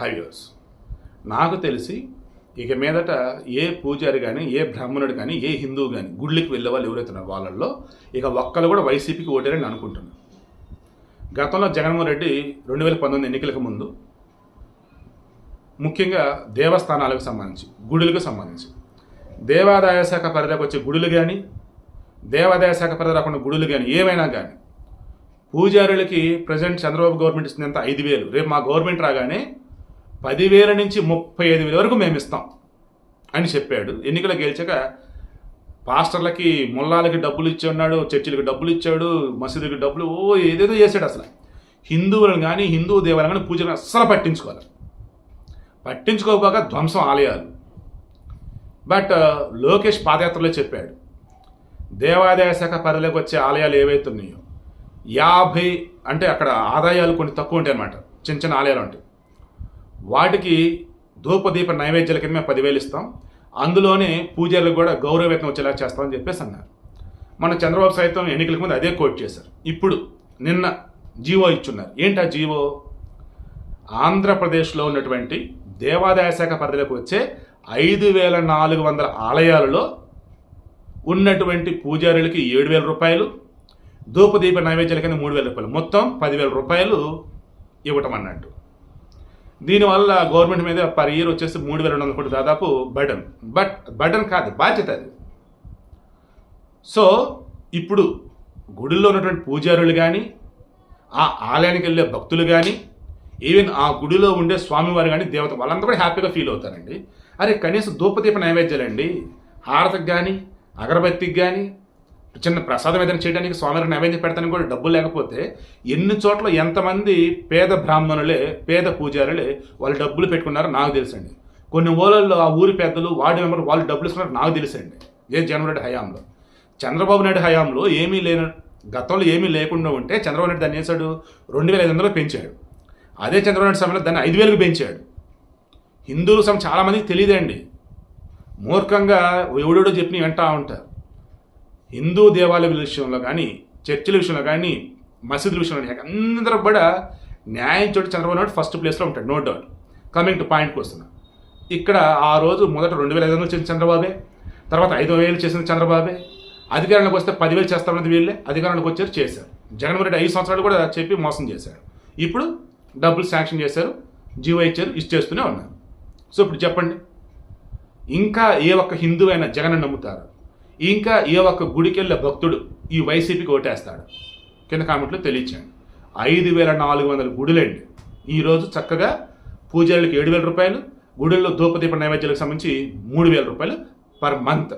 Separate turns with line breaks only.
హైవ్యూర్స్ నాకు తెలిసి ఇక మీదట ఏ పూజారి కానీ ఏ బ్రాహ్మణుడు కానీ ఏ హిందువు కానీ గుళ్ళకి వెళ్ళే వాళ్ళు ఎవరైతే వాళ్ళల్లో ఇక ఒక్కరు కూడా వైసీపీకి ఓటారని అనుకుంటున్నాను గతంలో జగన్మోహన్ రెడ్డి రెండు వేల పంతొమ్మిది ఎన్నికలకు ముందు ముఖ్యంగా దేవస్థానాలకు సంబంధించి గుడులకు సంబంధించి. దేవాదాయ శాఖ పరిధిలోకి వచ్చే గుడులు కానీ దేవాదాయ శాఖ పరిధి రాకుండా గుడులు కానీ ఏమైనా కానీ పూజారులకి ప్రజెంట్ చంద్రబాబు గవర్నమెంట్ ఇస్తుంది ఎంత ఐదు వేలు. రేపు మా గవర్నమెంట్ రాగానే పదివేల నుంచి ముప్పై ఐదు వేల వరకు మేము ఇస్తాం అని చెప్పాడు. ఎన్నికలు గెలిచాక పాస్టర్లకి ముల్లాలకి డబ్బులు ఇచ్చి ఉన్నాడు చర్చిలకి డబ్బులు ఇచ్చాడు మసీదులకి డబ్బులు ఓ ఏదేదో చేశాడు అసలు. హిందువులను కానీ హిందూ దేవాలయం కానీ పూజలు అస్సలు పట్టించుకోవాలి పట్టించుకోకపోక ధ్వంసం ఆలయాలు. బట్ లోకేష్ పాదయాత్రలో చెప్పాడు దేవాదాయ శాఖ పరిధిలోకి వచ్చే ఆలయాలు ఏవైతే ఉన్నాయో యాభై అంటే అక్కడ ఆదాయాలు కొన్ని తక్కువ ఉంటాయి అన్నమాట చిన్న చిన్న ఆలయాలు ఉంటాయి. వాటికి ధూపదీప నైవేద్యాల కింద మేము పదివేలు ఇస్తాం. అందులోనే పూజారులకు కూడా గౌరవవేతనం వచ్చేలా చేస్తామని చెప్పేసి అన్నారు. మన చంద్రబాబు సైతం ఎన్నికలకు ముందు అదే కోట్ చేశారు. ఇప్పుడు నిన్న జీవో ఇచ్చున్నారు. ఏంటి ఆ జీవో? ఆంధ్రప్రదేశ్లో ఉన్నటువంటి దేవాదాయ శాఖ పరిధిలోకి వచ్చే ఐదు వేల నాలుగు వందల ఆలయాలలో ఉన్నటువంటి పూజారులకి ఏడు వేల రూపాయలు ధూపదీప నైవేద్యాల కింద మూడు వేల రూపాయలు. మొత్తం పదివేల రూపాయలు ఇవ్వటం అన్నట్టు. దీనివల్ల గవర్నమెంట్ మీద పర్ ఇయర్ వచ్చేసి మూడు వేల రెండు వందల కోట్లు దాదాపు బటన్ బట్ బటన్ కాదు బాధ్యత అది. సో ఇప్పుడు గుడిలో ఉన్నటువంటి పూజారులు కానీ ఆ ఆలయానికి వెళ్ళే భక్తులు కానీ ఈవెన్ ఆ గుడిలో ఉండే స్వామివారు కానీ దేవత వాళ్ళంతా కూడా హ్యాపీగా ఫీల్ అవుతారండి. అరే కనీసం ధూపదీప నైవేద్యాలండి. హారతికి కానీ అగరబత్తికి కానీ చిన్న ప్రసాదం ఏదైనా చేయడానికి స్వామివారికి నైవేద్యం పెడతానికి కూడా డబ్బులు లేకపోతే ఎన్ని చోట్ల ఎంతమంది పేద బ్రాహ్మణులే పేద పూజారులే వాళ్ళు డబ్బులు పెట్టుకున్నారో నాకు తెలుసండి. కొన్ని ఊళ్ళల్లో ఆ ఊరి పెద్దలు వార్డు మెంబర్ వాళ్ళు డబ్బులు ఇస్తున్నారు నాకు తెలుసండి. ఏ జగన్మోహన్ హయాంలో. చంద్రబాబు నాయుడు హయాంలో ఏమీ లేని గతంలో ఏమీ లేకుండా ఉంటే చంద్రబాబు నాయుడు దాన్ని చేశాడు? రెండు వేల ఐదు వందలు పెంచాడు. అదే చంద్రబాబు నాయుడు సమయంలో దాన్ని ఐదు వేలకు పెంచాడు. హిందువుల సమ చాలామందికి తెలియదండి. మూర్ఖంగా ఎవడెవడో చెప్పి వింటా ఉంటారు. హిందూ దేవాలయాల విషయంలో కానీ చర్చిల విషయంలో కానీ మసీదుల విషయంలో కానీ అందరూ కూడా న్యాయం చోటు చంద్రబాబు నాయుడు ఫస్ట్ ప్లేస్లో ఉంటాడు నో డౌట్ కమింగ్ టు పాయింట్కి వస్తున్నా. ఇక్కడ ఆ రోజు మొదట రెండు వేల ఐదు వందలు చేసిన చంద్రబాబే తర్వాత ఐదు వేలు చేసిన చంద్రబాబే అధికారంలోకి వస్తే పదివేలు చేస్తామన్నది వీళ్ళే అధికారంలోకి వచ్చారు చేశారు. జగన్మోహన్ రెడ్డి ఐదు సంవత్సరాలు కూడా చెప్పి మోసం చేశారు. ఇప్పుడు డబ్బులు శాంక్షన్ చేశారు జీవో ఇచ్చారు ఇచ్చేస్తూనే ఉన్నారు. సో ఇప్పుడు చెప్పండి ఇంకా ఏ ఒక్క హిందువు అయినా జగన్ నమ్ముతారు? ఇంకా ఏ ఒక్క గుడికెళ్ళే భక్తుడు ఈ వైసీపీకి ఓటేస్తాడు. కింద కామెంట్లో తెలియచండి ఐదు వేల నాలుగు వందల గుడులండి. ఈరోజు చక్కగా పూజారులకు ఏడు వేల రూపాయలు గుడుల్లో ధూపదీప నైవేద్యాలకు సంబంధించి మూడు వేల రూపాయలు పర్ మంత్.